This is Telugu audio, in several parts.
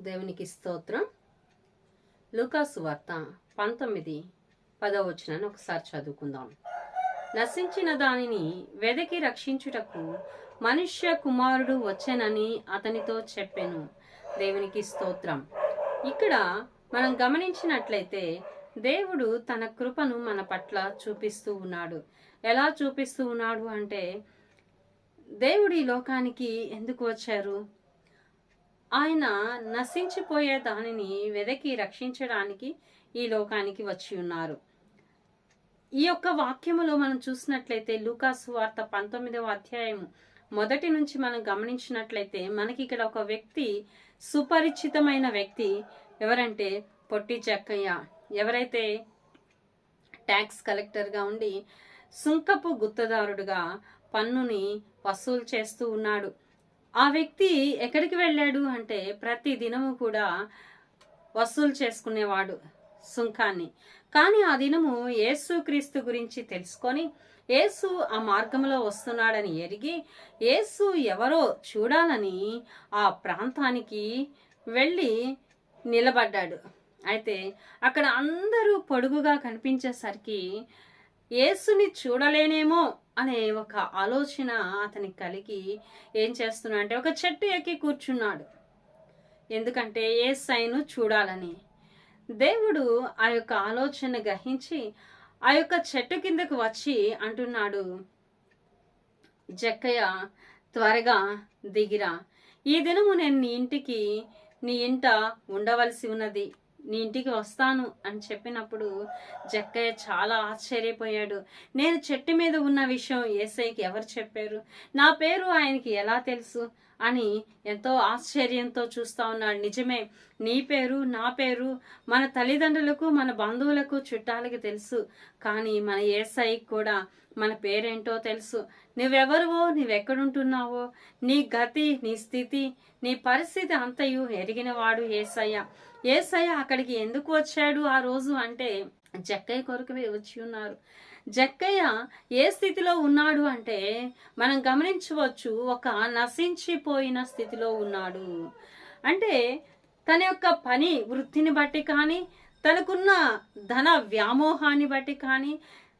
దేవునికి స్తోత్రం. లూకాసు వార్త పంతొమ్మిది పదవచనాన్ని ఒకసారి చదువుకుందాం. నశించిన దానిని వెదకి రక్షించుటకు మనుష్య కుమారుడు వచ్చానని అతనితో చెప్పాను. దేవునికి స్తోత్రం. ఇక్కడ మనం గమనించినట్లయితే దేవుడు తన కృపను మన పట్ల చూపిస్తూ ఉన్నాడు. ఎలా చూపిస్తూ ఉన్నాడు అంటే దేవుడు ఈ లోకానికి ఎందుకు వచ్చారు? ఆయన నశించిపోయే దానిని వెదకి రక్షించడానికి ఈ లోకానికి వచ్చి ఉన్నారు. ఈ యొక్క వాక్యములో మనం చూసినట్లయితే లూకాసు వార్త పంతొమ్మిదవ అధ్యాయం మొదటి నుంచి మనం గమనించినట్లయితే మనకి ఇక్కడ ఒక వ్యక్తి సుపరిచితమైన వ్యక్తి ఎవరంటే పొట్టి చెక్కయ్య ఎవరైతే ట్యాక్స్ కలెక్టర్గా ఉండి సుంకపు గుత్తదారుడుగా పన్నుని వసూలు చేస్తూ ఉన్నాడు. ఆ వ్యక్తి ఎక్కడికి వెళ్ళాడు అంటే ప్రతి దినము కూడా వసూలు చేసుకునేవాడు సుంకాన్ని. కానీ ఆ దినము యేసు క్రీస్తు గురించి తెలుసుకొని యేసు ఆ మార్గంలో వస్తున్నాడని ఎరిగి యేసు ఎవరో చూడాలని ఆ ప్రాంతానికి వెళ్ళి నిలబడ్డాడు. అయితే అక్కడ అందరూ పొడుగుగా కనిపించేసరికి యేసుని చూడలేనేమో అనే ఒక ఆలోచన అతనికి కలిగి ఏం చేస్తున్నా అంటే ఒక చెట్టు ఎక్కి కూర్చున్నాడు. ఎందుకంటే ఏ సైను చూడాలని. దేవుడు ఆ యొక్క ఆలోచన గ్రహించి ఆ యొక్క చెట్టు కిందకు వచ్చి అంటున్నాడు జక్కయ్య త్వరగా దిగిరా. ఈ దినము నేను నీ ఇంటికి నీ ఇంట ఉండవలసి ఉన్నది. నీ ఇంటికి వస్తాను అని చెప్పినప్పుడు జక్కయ్య చాలా ఆశ్చర్యపోయాడు. నేను చెట్టు మీద ఉన్న విషయం ఏసైకి ఎవరు చెప్పారు? నా పేరు ఆయనకి ఎలా తెలుసు? అని ఎంతో ఆశ్చర్యంతో చూస్తా ఉన్నాడు. నిజమే నీ పేరు నా పేరు మన తల్లిదండ్రులకు మన బంధువులకు చుట్టాలకి తెలుసు. కానీ మన ఏసైకి కూడా మన పేరేంటో తెలుసు. నువ్వెవరువో నువ్వెక్కడుంటున్నావో నీ గతి నీ స్థితి నీ పరిస్థితి అంతయు ఎరిగినవాడు ఏసయ్య. ఏసయ్య అక్కడికి ఎందుకు వచ్చాడు ఆ రోజు అంటే జక్కయ్య కొరకు వచ్చి ఉన్నారు. జక్కయ్య ఏ స్థితిలో ఉన్నాడు అంటే మనం గమనించవచ్చు ఒక నశించిపోయిన స్థితిలో ఉన్నాడు. అంటే తన యొక్క పని వృత్తిని బట్టి కానీ తనకున్న ధన వ్యామోహాన్ని బట్టి కానీ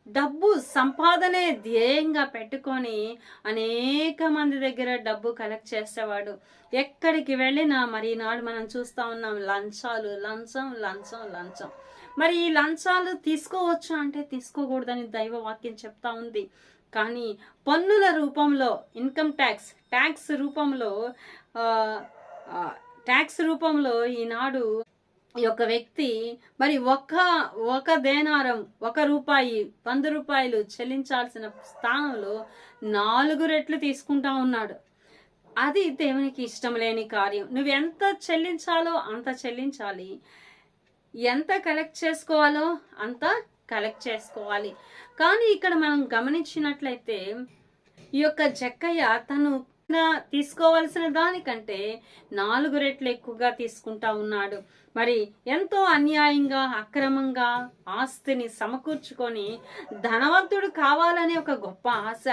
డబ్బు సంపాదనే ధ్యేయంగా పెట్టుకొని అనేక మంది దగ్గర డబ్బు కలెక్ట్ చేసేవాడు. ఎక్కడికి వెళ్ళినా మరి ఈనాడు మనం చూస్తూ ఉన్నాం లంచాలు లంచం లంచం లంచం. మరి ఈ లంచాలు తీసుకోవచ్చు అంటే తీసుకోకూడదని దైవ వాక్యం చెప్తా ఉంది. కానీ పన్నుల రూపంలో ఇన్కమ్ ట్యాక్స్ ట్యాక్స్ రూపంలో ట్యాక్స్ రూపంలో ఈనాడు ఈ యొక్క వ్యక్తి మరి ఒక ఒక దేనారం ఒక రూపాయి వంద రూపాయలు చెల్లించాల్సిన స్థానంలో నాలుగు రెట్లు తీసుకుంటా ఉన్నాడు. అది దేవునికి ఇష్టం లేని కార్యం. నువ్వు ఎంత చెల్లించాలో అంత చెల్లించాలి. ఎంత కలెక్ట్ చేసుకోవాలో అంత కలెక్ట్ చేసుకోవాలి. కానీ ఇక్కడ మనం గమనించినట్లయితే ఈ యొక్క జక్కయ్య తను తీసుకోవలసిన దానికంటే నాలుగు రెట్లు ఎక్కువగా తీసుకుంటా ఉన్నాడు. మరి ఎంతో అన్యాయంగా అక్రమంగా ఆస్తిని సమకూర్చుకొని ధనవంతుడు కావాలనే ఒక గొప్ప ఆశ.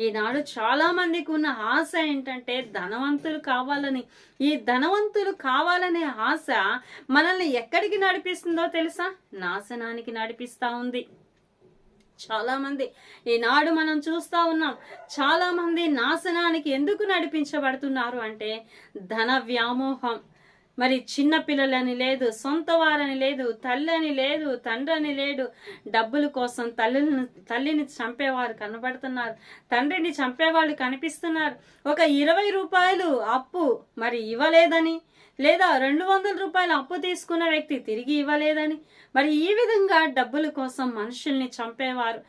ఈనాడు చాలా మందికి ఉన్న ఆశ ఏంటంటే ధనవంతులు కావాలని. ఈ ధనవంతులు కావాలనే ఆశ మనల్ని ఎక్కడికి నడిపిస్తుందో తెలుసా? నాశనానికి నడిపిస్తా ఉంది. చాలా మంది ఈనాడు మనం చూస్తా ఉన్నాం చాలా మంది నాశనానికి ఎందుకు నడిపించబడుతున్నారు అంటే ధన వ్యామోహం. మరి చిన్న పిల్లలని లేదు సొంత వారని లేదు తల్లని లేదు తండ్రిని లేడు డబ్బుల కోసం తల్లిని తల్లిని చంపేవారు కనబడుతున్నారు తండ్రిని చంపేవాళ్ళు కనిపిస్తున్నారు. ఒక ఇరవై రూపాయలు అప్పు మరి ఇవ్వలేదని లేదా రెండు వందల రూపాయలు అప్పు తీసుకున్న వ్యక్తి తిరిగి ఇవ్వలేదని. మరి ఈ విధంగా డబ్బుల కోసం మనుషుల్ని చంపేవారు.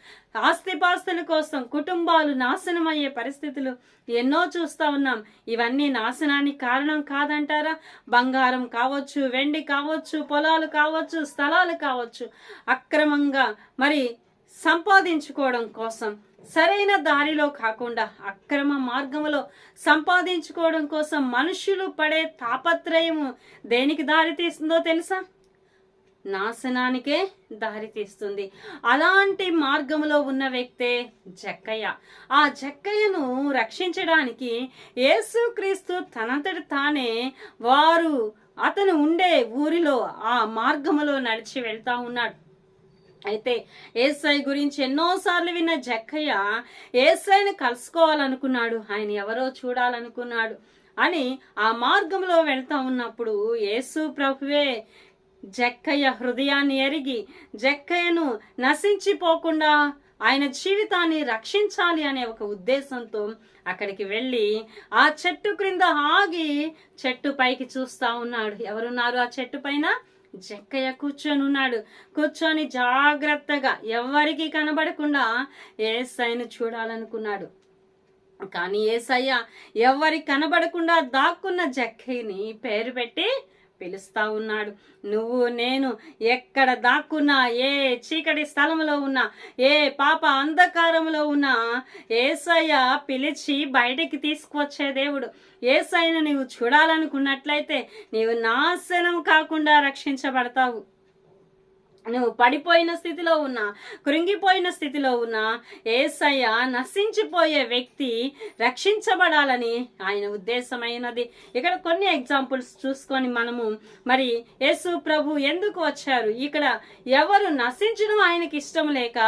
ఆస్తిపాస్తుల కోసం కుటుంబాలు నాశనం అయ్యే పరిస్థితులు ఎన్నో చూస్తూ ఉన్నాం. ఇవన్నీ నాశనానికి కారణం కాదంటారా? బంగారం కావచ్చు వెండి కావచ్చు పొలాలు కావచ్చు స్థలాలు కావచ్చు. అక్రమంగా మరి సంపాదించుకోవడం కోసం సరైన దారిలో కాకుండా అక్రమ మార్గంలో సంపాదించుకోవడం కోసం మనుషులు పడే తాపత్రయము దేనికి దారితీస్తుందో తెలుసా? నాశనానికే దారితీస్తుంది అలాంటి మార్గంలో ఉన్న వ్యక్తే జక్కయ్య. ఆ జక్కయ్యను రక్షించడానికి యేసుక్రీస్తు తనంతటి తానే వారు అతను ఉండే ఊరిలో ఆ మార్గములో నడిచి వెళ్తా ఉన్నాడు. అయితే ఏసై గురించి ఎన్నోసార్లు విన్న జక్కయ్య ఏసైని కలుసుకోవాలనుకున్నాడు. ఆయన ఎవరో చూడాలనుకున్నాడు అని ఆ మార్గంలో వెళ్తా ఉన్నప్పుడు యేసు ప్రభువే జక్కయ్య హృదయాన్ని ఎరిగి జక్కయ్యను నశించిపోకుండా ఆయన జీవితాన్ని రక్షించాలి అనే ఒక ఉద్దేశంతో అక్కడికి వెళ్ళి ఆ చెట్టు క్రింద ఆగి చెట్టు పైకి చూస్తా ఉన్నాడు. ఎవరున్నారు ఆ చెట్టు పైన? జక్కయ్య కూర్చొని ఉన్నాడు కూర్చొని జాగ్రత్తగా ఎవరికి కనబడకుండా ఏసైను చూడాలనుకున్నాడు. కానీ ఏసయ్య ఎవరి కనబడకుండా దాక్కున్న జక్కయ్యని పేరు పెట్టి పిలుస్తా ఉన్నాడు. నువ్వు నేను ఎక్కడ దాక్కున్నా ఏ చీకటి స్థలంలో ఉన్నా ఏ పాప అంధకారంలో ఉన్నా ఏసయ్య పిలిచి బయటికి తీసుకువచ్చే దేవుడు. ఏసయ్యను నీవు చూడాలనుకున్నట్లయితే నీవు నాశనం కాకుండా రక్షించబడతావు. నువ్వు పడిపోయిన స్థితిలో ఉన్నా కృంగిపోయిన స్థితిలో ఉన్నా ఏసయ్య నశించిపోయే వ్యక్తి రక్షించబడాలని ఆయన ఉద్దేశమైనది. ఇక్కడ కొన్ని ఎగ్జాంపుల్స్ చూసుకొని మనము మరి యేసు ప్రభు ఎందుకు వచ్చారు? ఇక్కడ ఎవరు నశించడం ఆయనకి ఇష్టం లేక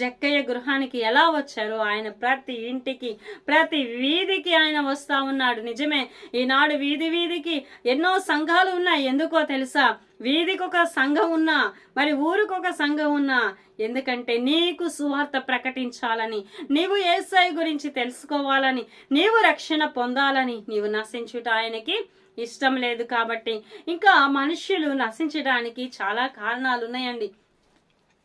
జక్కయ్య గృహానికి ఎలా వచ్చారు ఆయన ప్రతి ఇంటికి ప్రతి వీధికి ఆయన వస్తా ఉన్నాడు. నిజమే ఈనాడు వీధి వీధికి ఎన్నో సంఘాలు ఉన్నాయి. ఎందుకో తెలుసా? వీధికి ఒక సంఘం ఉన్నా మరి ఊరికి ఒక సంఘం ఉన్నా ఎందుకంటే నీకు సువార్త ప్రకటించాలని నీవు ఏసై గురించి తెలుసుకోవాలని నీవు రక్షణ పొందాలని నీవు నశించుట ఆయనకి ఇష్టం లేదు కాబట్టి ఇంకా మనుష్యులు నశించడానికి చాలా కారణాలు ఉన్నాయండి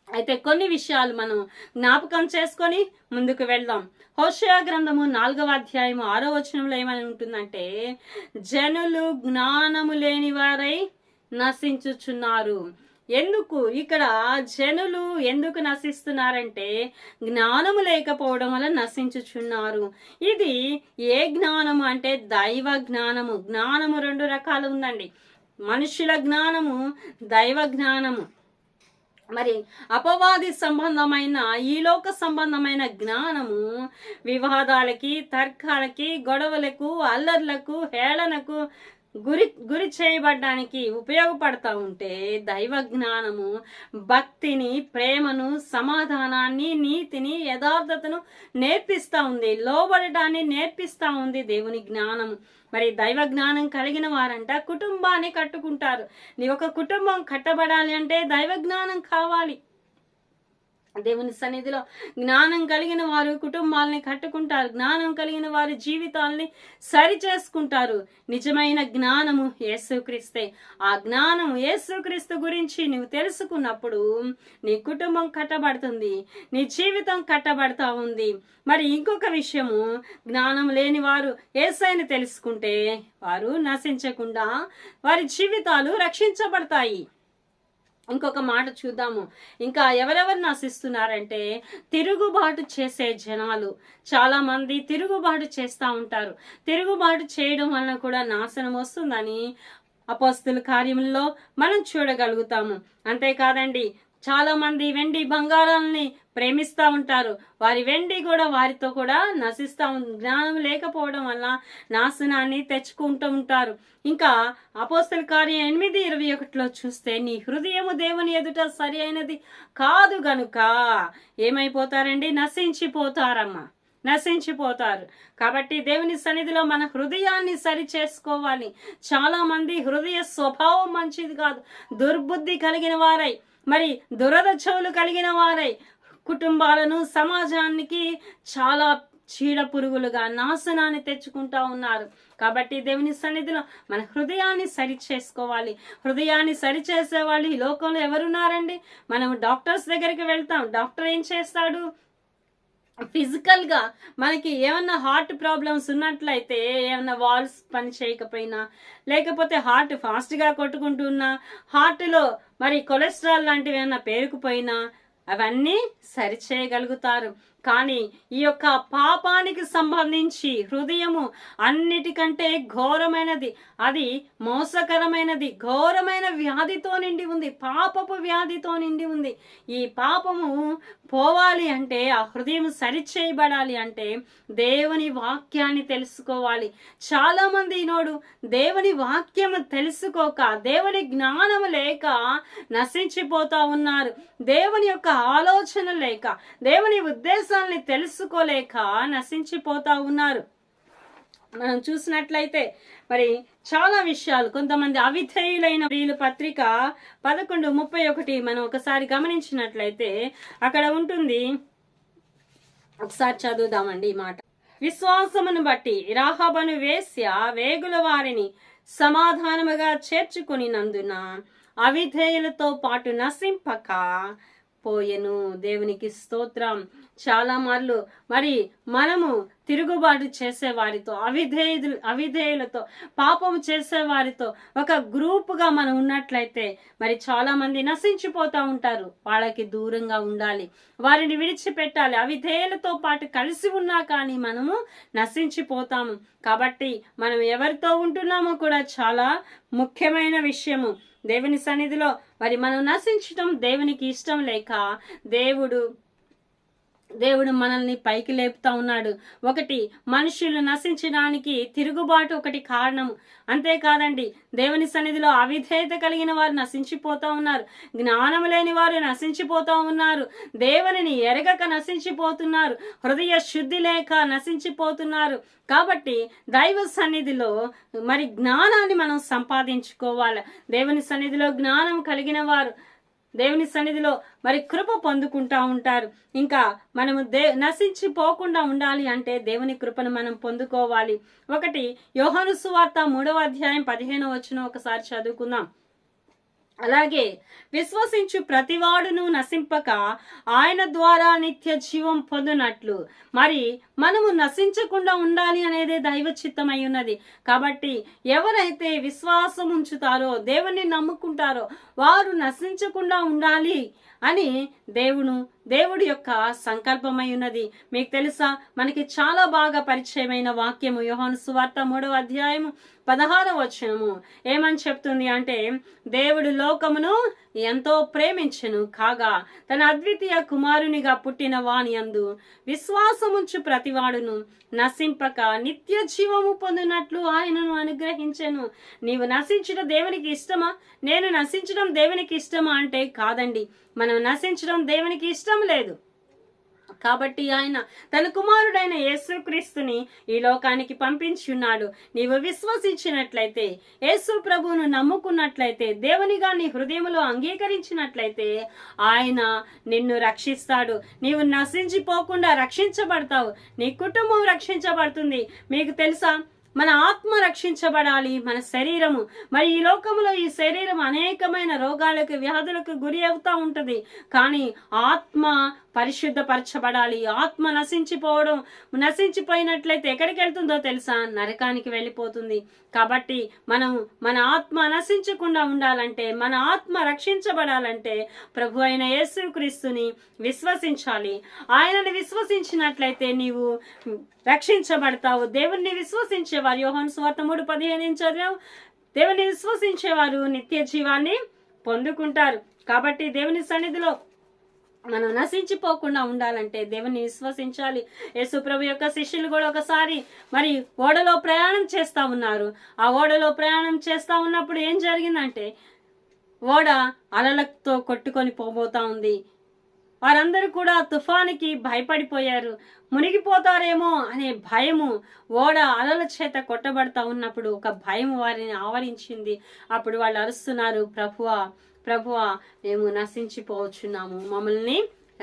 అయితే కొన్ని విషయాలు మనం జ్ఞాపకం చేసుకొని ముందుకు వెళ్దాం. హోషయ గ్రంథము నాలుగవ అధ్యాయము ఆరో వచనంలో ఏమని ఉంటుందంటే జనులు జ్ఞానము లేని వారై నశించుచున్నారు. ఎందుకు? ఇక్కడ జనులు ఎందుకు నశిస్తున్నారంటే జ్ఞానము లేకపోవడం వల్ల నశించుచున్నారు. ఇది ఏ జ్ఞానము అంటే దైవ జ్ఞానము. జ్ఞానము రెండు రకాలు ఉందండి. మనుషుల జ్ఞానము దైవ జ్ఞానము. మరి అపవాది సంబంధమైన ఈ లోక సంబంధమైన జ్ఞానము వివాదాలకి తర్కాలకి గొడవలకు అల్లర్లకు హేళనకు గురి గురి చేయబడ్డానికి ఉపయోగపడతా ఉంటే దైవ జ్ఞానము భక్తిని ప్రేమను సమాధానాన్ని నీతిని యథార్థతను నేర్పిస్తూ ఉంది. లోబడటాన్ని నేర్పిస్తా ఉంది దేవుని జ్ఞానము మరి దైవ జ్ఞానం కలిగిన వారంట కుటుంబాన్ని కట్టుకుంటారు. నీ ఒక కుటుంబం కట్టబడాలి అంటే దైవ జ్ఞానం కావాలి. దేవుని సన్నిధిలో జ్ఞానం కలిగిన వారు కుటుంబాలని కట్టుకుంటారు. జ్ఞానం కలిగిన వారి జీవితాల్ని సరి చేసుకుంటారు నిజమైన జ్ఞానము యేసుక్రీస్తే. ఆ జ్ఞానం యేసుక్రీస్తు గురించి నువ్వు తెలుసుకున్నప్పుడు నీ కుటుంబం కట్టబడుతుంది నీ జీవితం కట్టబడతా ఉంది. మరి ఇంకొక విషయము జ్ఞానం లేని వారు ఏసైని తెలుసుకుంటే వారు నశించకుండా వారి జీవితాలు రక్షించబడతాయి. ఇంకొక మాట చూద్దాము. ఇంకా ఎవరెవరు నశిస్తున్నారంటే తిరుగుబాటు చేసే జనాలు. చాలామంది తిరుగుబాటు చేస్తూ ఉంటారు. తిరుగుబాటు చేయడం వలన కూడా నాశనం వస్తుందని అపోస్తుల కార్యముల్లో మనం చూడగలుగుతాము. అంతేకాదండి చాలా మంది వెండి బంగారాలని ప్రేమిస్తూ ఉంటారు. వారి వెండి కూడా వారితో కూడా నశిస్తూ జ్ఞానం లేకపోవడం వల్ల నాశనాన్ని తెచ్చుకుంటూ ఉంటారు. ఇంకా అపోస్తల కార్యం ఎనిమిది ఇరవై ఒకటిలో చూస్తే నీ హృదయము దేవుని ఎదుట సరి అయినది కాదు గనుక ఏమైపోతారండి? నశించిపోతారమ్మా. నశించిపోతారు. కాబట్టి దేవుని సన్నిధిలో మన హృదయాన్ని సరి చేసుకోవాలి. చాలామంది హృదయ స్వభావం మంచిది కాదు. దుర్బుద్ధి కలిగిన వారై మరి దురద చెవులు కలిగిన వారై కుటుంబాలను సమాజానికి చాలా చీడ పురుగులుగా నాశనాన్ని తెచ్చుకుంటా ఉన్నారు. కాబట్టి దేవుని సన్నిధిలో మన హృదయాన్ని సరి చేసుకోవాలి హృదయాన్ని సరి చేసేవాళ్ళు ఈ లోకంలో ఎవరున్నారండి? మనం డాక్టర్స్ దగ్గరికి వెళ్తాం. డాక్టర్ ఏం చేస్తాడు? ఫిజికల్గా మనకి ఏమన్నా హార్ట్ ప్రాబ్లమ్స్ ఉన్నట్లయితే ఏమన్నా వాల్స్ పని చేయకపోయినా లేకపోతే హార్ట్ ఫాస్ట్గా కొట్టుకుంటున్నా హార్ట్లో మరి కొలెస్ట్రాల్ లాంటివి ఏమన్నా పేరుకుపోయినా అవన్నీ సరిచేయగలుగుతారు. కానీ ఈ యొక్క పాపానికి సంబంధించి హృదయము అన్నిటికంటే ఘోరమైనది. అది మోసకరమైనది ఘోరమైన వ్యాధితో నిండి ఉంది పాపపు వ్యాధితో నిండి ఉంది. ఈ పాపము పోవాలి అంటే ఆ హృదయం సరిచేయబడాలి అంటే దేవుని వాక్యాన్ని తెలుసుకోవాలి. చాలామంది ఈనాడు ఈనోడు దేవుని వాక్యము తెలుసుకోక దేవుని జ్ఞానము లేక నశించిపోతా ఉన్నారు. దేవుని యొక్క ఆలోచన లేక దేవుని ఉద్దేశం ఉద్దేశాన్ని తెలుసుకోలేక నశించిపోతా ఉన్నారు. మనం చూసినట్లయితే మరి చాలా విషయాలు కొంతమంది అవిధేయులైన వీళ్ళు పత్రిక పదకొండు ముప్పై ఒకటి మనం ఒకసారి గమనించినట్లయితే అక్కడ ఉంటుంది. ఒకసారి చదువుదామండి ఈ మాట. విశ్వాసమును బట్టి రాహబను వేశ్య వేగుల వారిని సమాధానముగా చేర్చుకుని నందున అవిధేయులతో పాటు నశింపక పోయెను. దేవునికి స్తోత్రం. చాలా మార్లు. మరి మనము తిరుగుబాటు చేసే వారితో అవిధేయులు అవిధేయులతో పాపం చేసే వారితో ఒక గ్రూపుగా మనం ఉన్నట్లయితే మరి చాలామంది నశించిపోతూ ఉంటారు. వాళ్ళకి దూరంగా ఉండాలి. వారిని విడిచిపెట్టాలి. అవిధేయులతో పాటు కలిసి ఉన్నా కానీ మనము నశించిపోతాము. కాబట్టి మనం ఎవరితో ఉంటున్నామో కూడా చాలా ముఖ్యమైన విషయము. దేవుని సన్నిధిలో మరి మనం నశించడం దేవునికి ఇష్టం లేక దేవుడు దేవుడు మనల్ని పైకి లేపుతా ఉన్నాడు. ఒకటి మనుషులు నశించడానికి తిరుగుబాటు ఒకటి కారణం. అంతేకాదండి దేవుని సన్నిధిలో అవిధేయత కలిగిన వారు నశించిపోతూ ఉన్నారు. జ్ఞానం లేని వారు నశించిపోతూ ఉన్నారు. దేవునిని ఎరగక నశించిపోతున్నారు. హృదయ శుద్ధి లేక నశించిపోతున్నారు. కాబట్టి దైవ సన్నిధిలో మరి జ్ఞానాన్ని మనం సంపాదించుకోవాలి. దేవుని సన్నిధిలో జ్ఞానం కలిగిన వారు దేవుని సన్నిధిలో మరి కృప పొందుకుంటా ఉంటారు. ఇంకా మనము దే నశించిపోకుండా ఉండాలి అంటే దేవుని కృపను మనం పొందుకోవాలి. ఒకటి యోహాను సువార్త మూడవ అధ్యాయం పదిహేను వచ్చిన ఒకసారి చదువుకుందాం. అలాగే విశ్వసించు ప్రతివాడును నశింపక ఆయన ద్వారా నిత్య జీవం పొందినట్లు. మరి మనము నశించకుండా ఉండాలి అనేదే దైవ చిత్తమై ఉన్నది. కాబట్టి ఎవరైతే విశ్వాసం ఉంచుతారో దేవుణ్ణి నమ్ముకుంటారో వారు నశించకుండా ఉండాలి అని దేవుడు దేవుడి యొక్క సంకల్పమై ఉన్నది. మీకు తెలుసా? మనకి చాలా బాగా పరిచయమైన వాక్యము యోహాను సువార్త మూడవ అధ్యాయము పదహారవ వచనము. ఏమని చెప్తుంది అంటే దేవుడు లోకమును ఎంతో ప్రేమించెను కాగా తన అద్వితీయ కుమారునిగా పుట్టిన వాని అందు విశ్వాసముంచు ప్రతివాడును. నశింపక నిత్య జీవము పొందినట్లు ఆయనను అనుగ్రహించెను. నీవు నశించడం దేవునికి ఇష్టమా? నేను నశించడం దేవునికి ఇష్టమా అంటే కాదండి. మనం నశించడం దేవునికి ఇష్టం లేదు. కాబట్టి ఆయన తన కుమారుడైన యేసుక్రీస్తుని ఈ లోకానికి పంపించి ఉన్నాడు నీవు విశ్వసించినట్లయితే యేసు ప్రభువును నమ్ముకున్నట్లయితే దేవునిగా నీ హృదయంలో అంగీకరించినట్లయితే ఆయన నిన్ను రక్షిస్తాడు. నీవు నశించిపోకుండా రక్షించబడతావు. నీ కుటుంబం రక్షించబడుతుంది. మీకు తెలుసా? మన ఆత్మ రక్షించబడాలి. మన శరీరము. మరి ఈ లోకంలో ఈ శరీరం అనేకమైన రోగాలకు వ్యాధులకు గురి అవుతూ ఉంటుంది. కానీ ఆత్మ పరిశుద్ధపరచబడాలి. ఆత్మ నశించిపోవడం నశించిపోయినట్లయితే ఎక్కడికి వెళ్తుందో తెలుసా? నరకానికి వెళ్ళిపోతుంది. కాబట్టి మనం మన ఆత్మ నశించకుండా ఉండాలంటే మన ఆత్మ రక్షించబడాలంటే ప్రభు అయిన యేసుక్రీస్తుని విశ్వసించాలి. ఆయనని విశ్వసించినట్లయితే నీవు రక్షించబడతావు. దేవుణ్ణి విశ్వసించేవారు యోహన్ స్వార్థ మూడు పదిహేను చదివాం దేవుని విశ్వసించేవారు నిత్య జీవాన్ని పొందుకుంటారు. కాబట్టి దేవుని సన్నిధిలో మనం నశించిపోకుండా ఉండాలంటే దేవుని విశ్వసించాలి. యేసుప్రభు యొక్క శిష్యులు కూడా ఒకసారి మరి ఓడలో ప్రయాణం చేస్తూ ఉన్నారు. ఆ ఓడలో ప్రయాణం చేస్తూ ఉన్నప్పుడు ఏం జరిగిందంటే ఓడ అలలతో కొట్టుకొని పోబోతా ఉంది. వారందరూ కూడా తుఫానికి భయపడిపోయారు. మునిగిపోతారేమో అనే భయము ఓడ అలల చేత కొట్టబడతా ఉన్నప్పుడు ఒక భయం వారిని ఆవరించింది. అప్పుడు వాళ్ళు అరుస్తున్నారు ప్రభువా ప్రభువా మేము నశించిపోవచ్చున్నాము మమ్మల్ని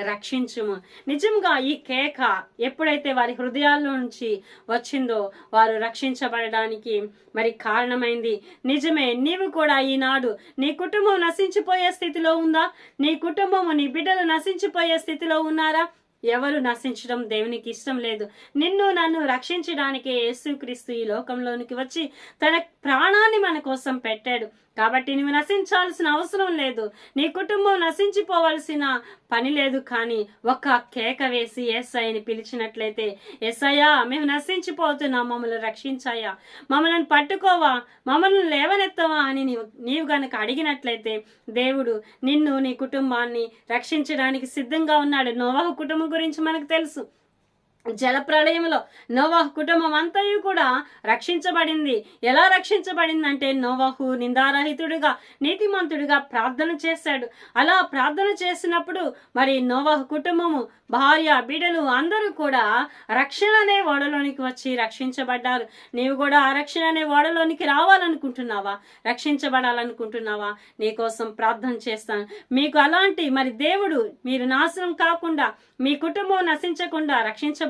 రక్షించుము. నిజంగా ఈ కేక ఎప్పుడైతే వారి హృదయాల్లో నుంచి వచ్చిందో వారు రక్షించబడడానికి మరి కారణమైంది. నిజమే నీవు కూడా ఈనాడు నీ కుటుంబం నశించిపోయే స్థితిలో ఉందా? నీ కుటుంబము నీ బిడ్డలు నశించిపోయే స్థితిలో ఉన్నారా? ఎవరు నశించడం దేవునికి ఇష్టం లేదు. నిన్ను నన్ను రక్షించడానికే యేసుక్రీస్తు ఈ లోకంలోనికి వచ్చి తన ప్రాణాన్ని మన కోసం పెట్టాడు. కాబట్టి నువ్వు నశించాల్సిన అవసరం లేదు. నీ కుటుంబం నశించిపోవలసిన పని లేదు కానీ ఒక కేక వేసి ఎస్ఐని పిలిచినట్లయితే ఎస్ఐయా మేము నశించిపోతున్నాం మమ్మల్ని రక్షించాయా మమ్మల్ని పట్టుకోవా మమ్మల్ని లేవనెత్తవా అని నీవు నీవు గనక అడిగినట్లయితే దేవుడు నిన్ను నీ కుటుంబాన్ని రక్షించడానికి సిద్ధంగా ఉన్నాడు. నోవాహు కుటుంబం గురించి మనకు తెలుసు. జలప్రళయంలో నోవాహు కుటుంబం అంతయు కూడా రక్షించబడింది. ఎలా రక్షించబడిందంటే నోవాహు నిందారహితుడిగా నీతిమంతుడిగా ప్రార్థన చేశాడు. అలా ప్రార్థన చేసినప్పుడు మరి నోవాహు కుటుంబము భార్య బిడలు అందరూ కూడా రక్షణ అనే ఓడలోనికి వచ్చి రక్షించబడ్డారు. నీవు కూడా ఆ రక్షణ అనే ఓడలోనికి రావాలనుకుంటున్నావా? రక్షించబడాలనుకుంటున్నావా? నీకోసం ప్రార్థన చేస్తాను. మీకు అలాంటి మరి దేవుడు మీరు నాశనం కాకుండా మీ కుటుంబం నశించకుండా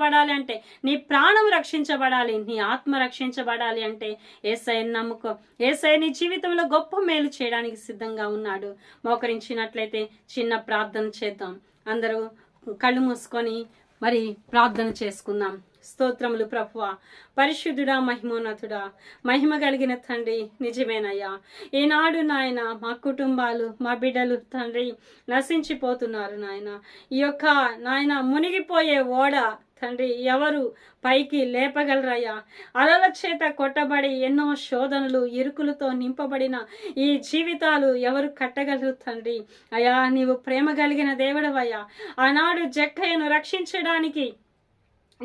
రక్షించబడాలి అంటే నీ ప్రాణం రక్షించబడాలి నీ ఆత్మ రక్షించబడాలి అంటే ఏసైని నమ్ముకో. ఏసై నీ జీవితంలో గొప్ప మేలు చేయడానికి సిద్ధంగా ఉన్నాడు. మోకరించినట్లయితే చిన్న ప్రార్థన చేద్దాం. అందరూ కళ్ళు మూసుకొని మరి ప్రార్థన చేసుకుందాం. స్తోత్రములు ప్రభువ పరిశుద్ధుడా మహిమోన్నతుడా మహిమ కలిగిన తండ్రి నిజమేనయ్యా. ఈనాడు నాయన మా కుటుంబాలు మా బిడ్డలు తండ్రి నశించిపోతున్నారు నాయన. ఈ యొక్క నాయన మునిగిపోయే ఓడ తండ్రి ఎవరు పైకి లేపగలరయ్యా? అలల చేత కొట్టబడి ఎన్నో శోధనలు ఇరుకులతో నింపబడిన ఈ జీవితాలు ఎవరు కట్టగలరు తండ్రి? అయా నీవు ప్రేమ కలిగిన దేవుడవయ్యా. ఆనాడు జక్కయ్యను రక్షించడానికి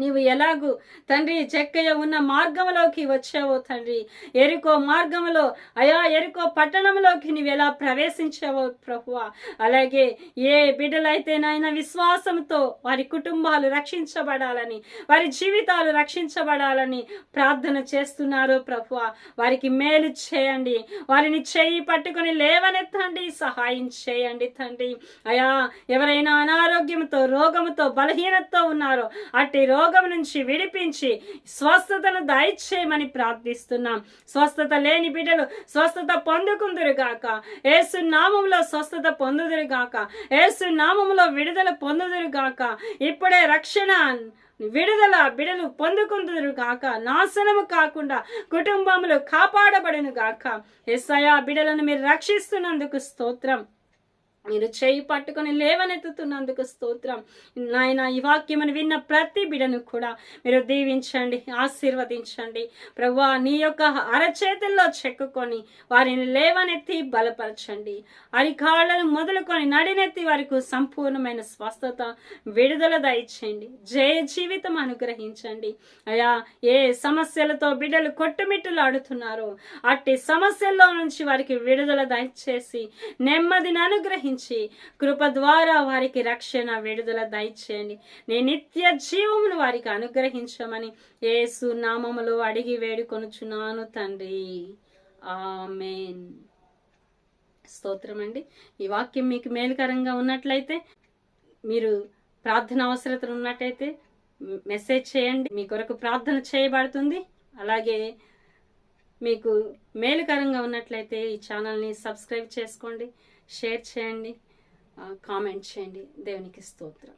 నీవు ఎలాగూ తండ్రి చెక్కయ్య ఉన్న మార్గంలోకి వచ్చావో తండ్రి? ఎరుకో మార్గంలో అయా ఎరుకో పట్టణంలోకి నీవు ఎలా ప్రవేశించావో ప్రభువ? అలాగే ఏ బిడ్డలైతే నాయన విశ్వాసంతో వారి కుటుంబాలు రక్షించబడాలని వారి జీవితాలు రక్షించబడాలని ప్రార్థన చేస్తున్నారు ప్రభువ వారికి మేలు చేయండి. వారిని చేయి పట్టుకొని లేవనెత్తండి సహాయం చేయండి తండ్రి. అయా ఎవరైనా అనారోగ్యంతో రోగముతో బలహీనతతో ఉన్నారో అట్టి రోగ రోగం నుంచి విడిపించి స్వస్థతను దయచేయమని ప్రార్థిస్తున్నాం. స్వస్థత లేని బిడ్డలు స్వస్థత పొందుకుందురుగాక. ఏసు నామంలో స్వస్థత పొందుదురుగాక. ఏసు నామంలో విడుదల పొందుదురుగాక. ఇప్పుడే రక్షణ విడుదల బిడలు పొందుకుందురు గాక నాశనము కాకుండా కుటుంబములు కాపాడబడును గాక ఎస్ఐయా బిడలను మీరు రక్షిస్తున్నందుకు స్తోత్రం. మీరు చేయి పట్టుకొని లేవనెత్తుతున్నందుకు స్తోత్రం. నాయన ఈ వాక్యమును విన్న ప్రతి బిడను కూడా మీరు దీవించండి ఆశీర్వదించండి. ప్రభా నీ యొక్క అరచేతుల్లో చెక్కుకొని వారిని లేవనెత్తి బలపరచండి. అరికాళ్ళను మొదలుకొని నడినెత్తి వారికి సంపూర్ణమైన స్వస్థత విడుదల దయచేయండి. జయ జీవితం అనుగ్రహించండి. అయా ఏ సమస్యలతో బిడ్డలు కొట్టుమిట్టులాడుతున్నారో అట్టి సమస్యల్లో నుంచి వారికి విడుదల దయచేసి నెమ్మదిని అనుగ్రహించండి. నడిపించి కృప ద్వారా వారికి రక్షణ విడుదల దయచేయండి. నీ నిత్య జీవమును వారికి అనుగ్రహించమని యేసు నామములో అడిగి వేడుకొనుచున్నాను తండ్రి. ఆమెన్. స్తోత్రం అండి ఈ వాక్యం మీకు మేలుకరంగా ఉన్నట్లయితే మీరు ప్రార్థన అవసరతలు ఉన్నట్టయితే మెసేజ్ చేయండి. మీ కొరకు ప్రార్థన చేయబడుతుంది. అలాగే మీకు మేలుకరంగా ఉన్నట్లయితే ఈ ఛానల్ని సబ్స్క్రైబ్ చేసుకోండి. షేర్ చేయండి కామెంట్ చేయండి. దేవునికి స్తోత్రం.